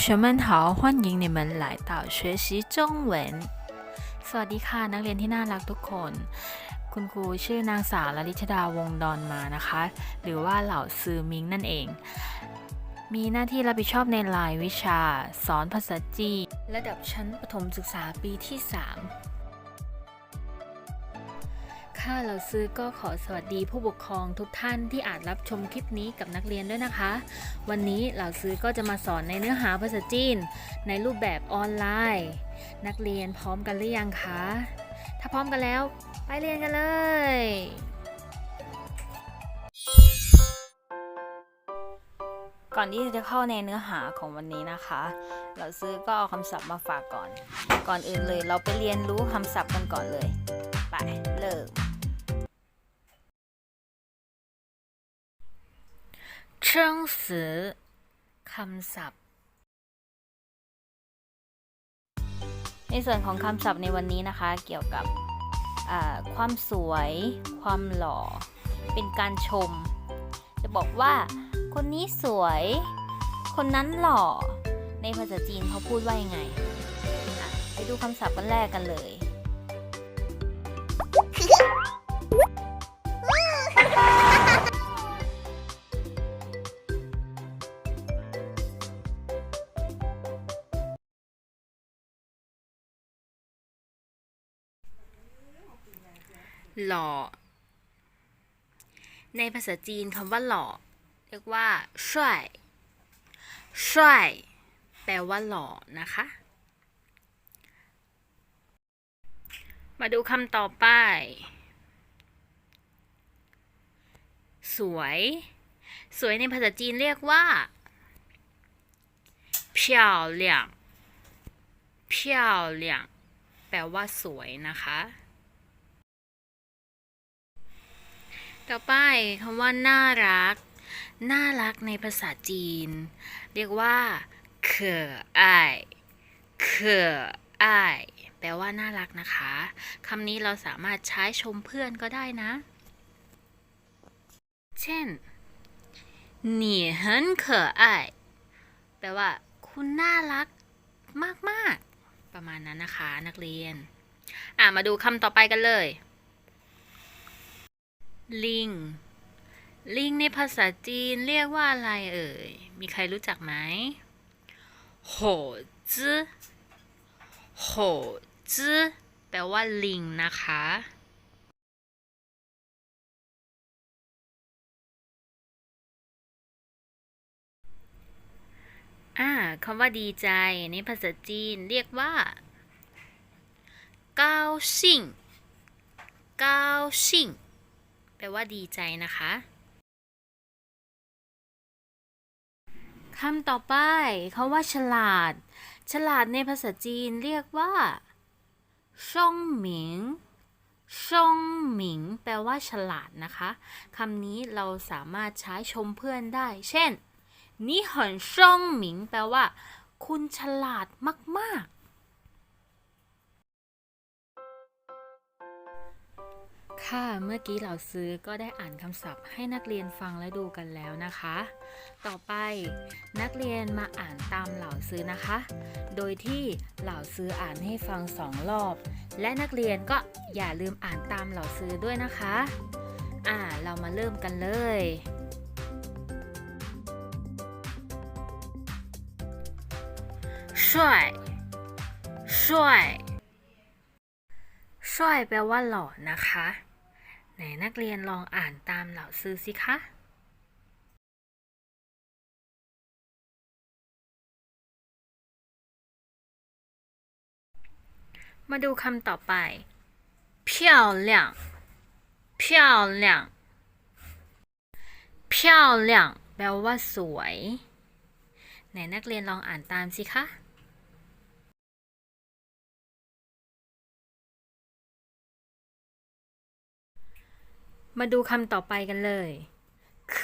学们好，欢迎你们来到学习中文。สวัสดีค่ะนักเรียนที่น่ารักทุกคน คุณครูชื่อนางสาวลลิชดาวงศ์ดอนมานะคะ หรือว่าเหล่าซือมิงนั่นเอง มีหน้าที่รับผิดชอบในรายวิชา สอนภาษาจีนระดับชั้นประถมศึกษาปีที่ 3 ค่ะเราซื้อก็ขอสวัสดีผู้ปกครองทุกท่านที่อาจรับชมคลิปนี้กับนักเรียนด้วยนะคะ วันนี้เราซื้อก็จะมาสอนในเนื้อหาภาษาจีน ในรูปแบบออนไลน์ นักเรียนพร้อมกันหรือยังคะ ถ้าพร้อมกันแล้ว ไปเรียนกันเลย ก่อนที่จะเข้าในเนื้อหาของวันนี้นะคะ เราซื้อก็เอาคำศัพท์มาฝากก่อน ก่อนอื่นเลยเราไปเรียนรู้คำศัพท์กันก่อนเลยไปเริ่ม ชิงสือคำศัพท์ ในส่วนของคำศัพท์ในวันนี้นะคะ เกี่ยวกับความสวย ความหล่อ เป็นการชม จะบอกว่าคนนี้สวย คนนั้นหล่อ ในภาษาจีนเขาพูดว่ายังไง ไปดูคำศัพท์กันแรกกันเลย หล่อ ในภาษาจีนคำว่าหล่อ เรียกว่าช่วยช่วยแปลว่าหล่อนะคะ มาดูคำต่อไป สวย สวยในภาษาจีนเรียกว่า漂亮漂亮แปลว่าสวยนะคะ ต่อไปคำว่าน่ารัก น่ารักในภาษาจีน เรียกว่าเขออายเขออายแปลว่าน่ารักนะคะคำนี้เราสามารถใช้ชมเพื่อนก็ได้นะ เช่น你很可爱แปลว่า คุณน่ารักมาก ๆ ประมาณนั้นนะคะ นักเรียน อ่ะ มาดูคำต่อไปกันเลย ลิง ลิงในภาษาจีนเรียกว่าอะไรเอ่ย มีใครรู้จักไหมโหจื้อโหจื้อแปลว่าลิงนะคะอ่าคำว่าดีใจในภาษาจีนเรียกว่าเกาชิงเกาชิง แปลว่าดีใจนะคะคำต่อไปคำว่า ฉลาด ฉลาดในภาษาจีนเรียกว่าช่งหมิงช่งหมิง แปลว่า ฉลาดนะคะคำนี้เราสามารถใช้ชมเพื่อนได้ เช่น你很ช่องหมิง แปลว่า คุณฉลาดมาก ๆ ค่ะ เมื่อกี้เราซื้อก็ได้อ่านคำศัพท์ให้นักเรียนฟังและดูกันแล้วนะคะ ต่อไปนักเรียนมาอ่านตามเหล่าซื้อนะคะ โดยที่เหล่าซื้ออ่านให้ฟังสองรอบ และนักเรียนก็อย่าลืมอ่านตามเหล่าซื้อด้วยนะคะ อ่า เรามาเริ่มกันเลย ช่วย ช่วย ช่วยแปลว่าหล่อนะคะ ไหนนักเรียนลองอ่านตามเหล่าซื้อสิคะ มาดูคำต่อไป漂亮漂亮漂亮แปลว่าสวย ไหนนักเรียนลองอ่านตามสิคะ มาดูคำต่อไปกันเลย可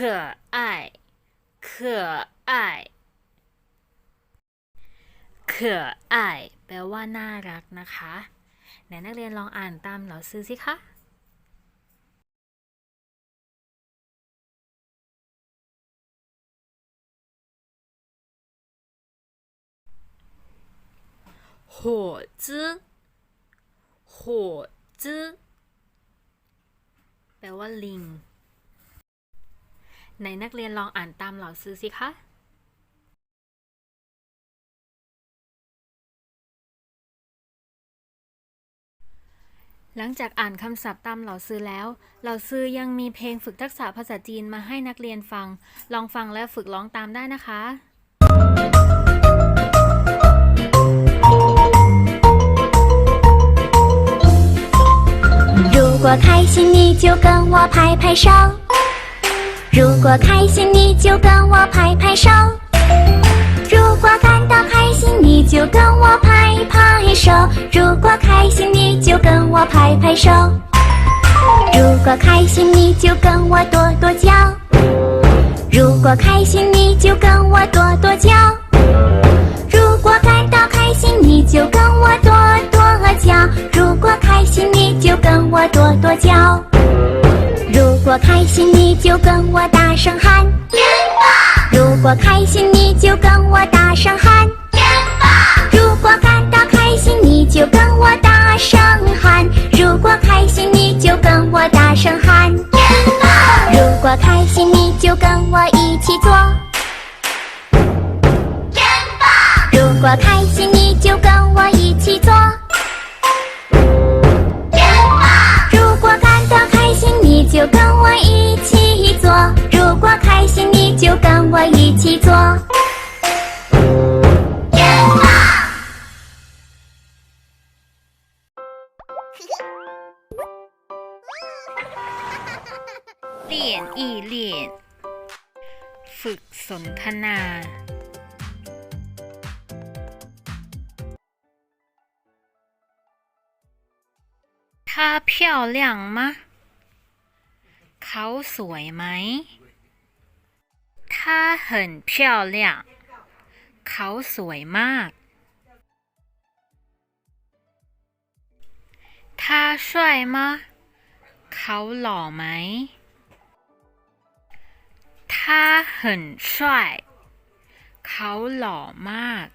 爱可爱可爱แปลว่าน่ารักนะคะ ไหนนักเรียนลองอ่านตามเหล่าซื้อสิคะ 火之火之 แปลว่าลิงไหนนักเรียนลองอ่านตามเหล่าซื้อสิคะหลังจากอ่านคำศัพท์ตามเหล่าซื้อแล้ว เหล่าซื้อยังมีเพลงฝึกทักษะภาษาจีนมาให้นักเรียนฟัง ลองฟังและฝึกร้องตามได้นะคะ 心，你就跟我拍拍手；如果开心，你就跟我拍拍手；如果感到开心，你就跟我拍拍手；如果开心，你就跟我拍拍手；如果开心，你就跟我跺跺脚；如果开心，你就跟我跺跺脚；如果感到开心，你就跟我跺跺脚；果开心，你就跟我跺跺脚；如果开心，你就跟我大声喊“真棒”；如果开心，你就跟我大声喊“真棒”；如果感到开心，你就跟我大声喊；如果开心，你就跟我大声喊“真棒”；如果开心，你就跟我一起做。真棒！如果开心，你就跟我一起做。跟我一起做。真棒！เลี่ยนอีเลี่ยน ฝึกสนทนา 他漂亮吗เขาสวยไหม 他很漂亮เขาสวยมาก 他帅吗เขาหล่อไหม他很帅เขาหล่อมาก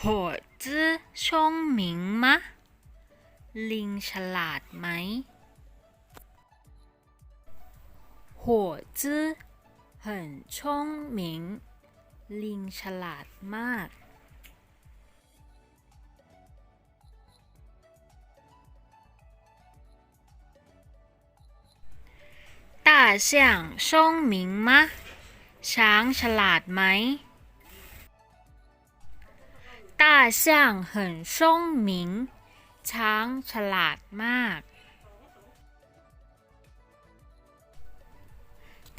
หัวจื้อช่องหมิงมะ ลิงฉลาดไหม หัวจื้อ很聪明ลิงฉลาดมาก 大象聪明吗ช้างฉลาดไหม大象很聪明 ช้างฉลาดมาก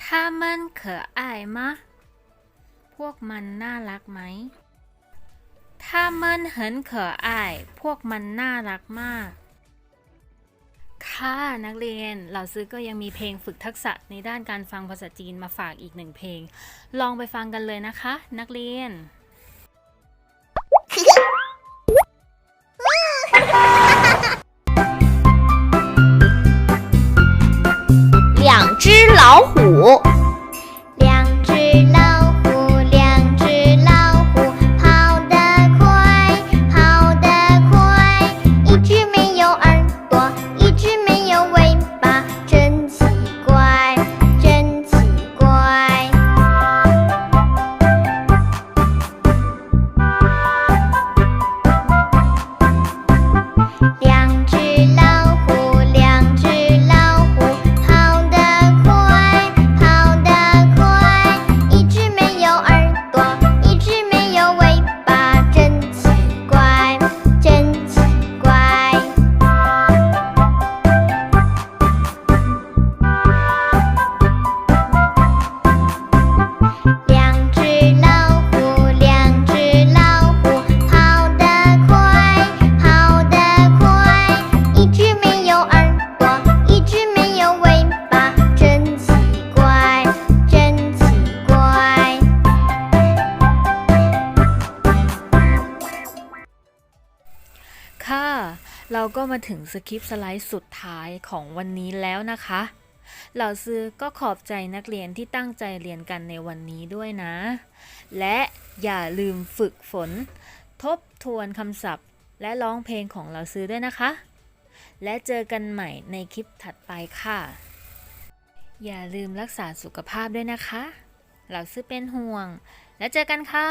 ถ้ามันเขออายมะ พวกมันน่ารักไหม ถ้ามันเหินเขออาย พวกมันน่ารักมาก ค่ะนักเรียน เราซื้อก็ยังมีเพลงฝึกทักษะในด้านการฟังภาษาจีนมาฝากอีกหนึ่งเพลง ลองไปฟังกันเลยนะคะ นักเรียน 虎， ค่ะ เราก็มาถึงสคริปต์สไลด์สุดท้ายของวันนี้แล้วนะคะ เหล่าซื้อก็ขอบใจนักเรียนที่ตั้งใจเรียนกันในวันนี้ด้วยนะ และอย่าลืมฝึกฝน ทบทวนคำศัพท์ และร้องเพลงของเหล่าซื้อด้วยนะคะ และเจอกันใหม่ในคลิปถัดไปค่ะ อย่าลืมรักษาสุขภาพด้วยนะคะ เหล่าซื้อเป็นห่วง แล้วเจอกันค่ะ